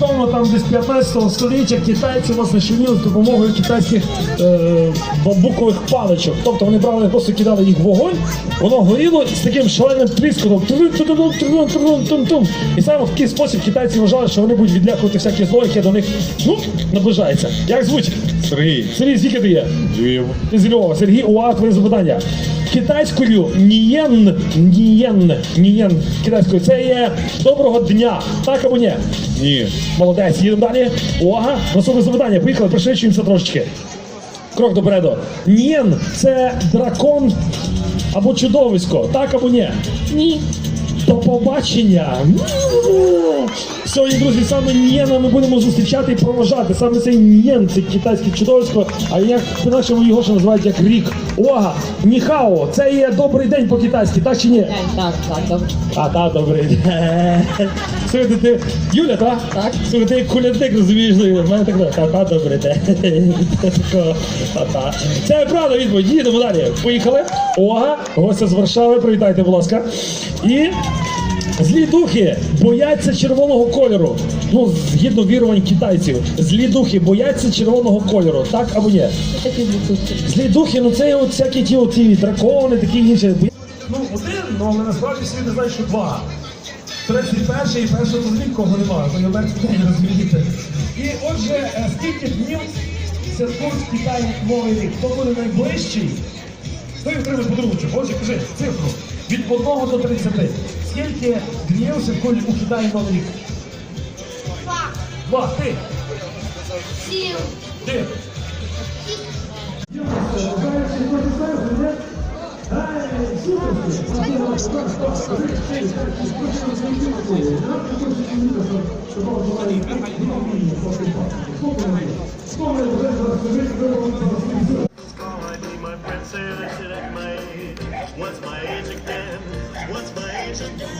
орієнтовно там десь 15 століття китайці власне шиніли з допомогою китайських е, бамбукових паличок. Тобто вони брали, просто кидали їх в вогонь, воно горіло з таким шаленим тріскотом. І саме в такий спосіб китайці вважали, що вони будуть відлякувати всяке зло, яке до них ну, наближається. Як звуть? Сергій. Сергій, звідки ти є? Львів. Ти з Львова. Сергій, увага, твоє запитання. Китайською нієн, нієн, нієн, китайською, це є доброго дня. Так або ні? Ні. Молодець, їдемо далі. Увага, наступне запитання. Поїхали, пришвидшуємося трошечки. Крок допереду. Нієн це дракон або чудовисько. Так або ні? Ні. До побачення. Сьогодні, друзі, саме Нієна ми будемо зустрічати і проважати. Саме цей Нієн, це китайське чудовисько, а як по-нашому його ще називають як рік. Увага! Ніхао, це є добрий день по-китайськи, так чи ні? Так, так, добре. А, так, добрий день. Слухайте, ти Юля, так? Так. Слухайте, ти кулятник, розумієш, ну, в мене так, та, та, добрий день. Такого, та, та. Це правда відповідь, їдемо далі. Поїхали. Увага, гостя з Варшави, привітайте, будь ласка. І злі духи бояться червоного кольору. Ну, згідно вірувань китайців. Злі духи бояться червоного кольору, так або ні? Злі духи, ну це от всякі ті оці дракони, такі інші. Ну, один, ну але насправді світ не знає, що два. 31 і першого чоловік, кого немає, то мертвий розумієте. І отже, е, скільки днів святкують в Китаї Новий рік? Хто буде найближчий? Той отримає подарунок. Отже, кажи цифру. Від 1 до 30. Скільки днів святкують у Китаї Новий рік? Два, Два, ти, сім, ти. I What's my age again?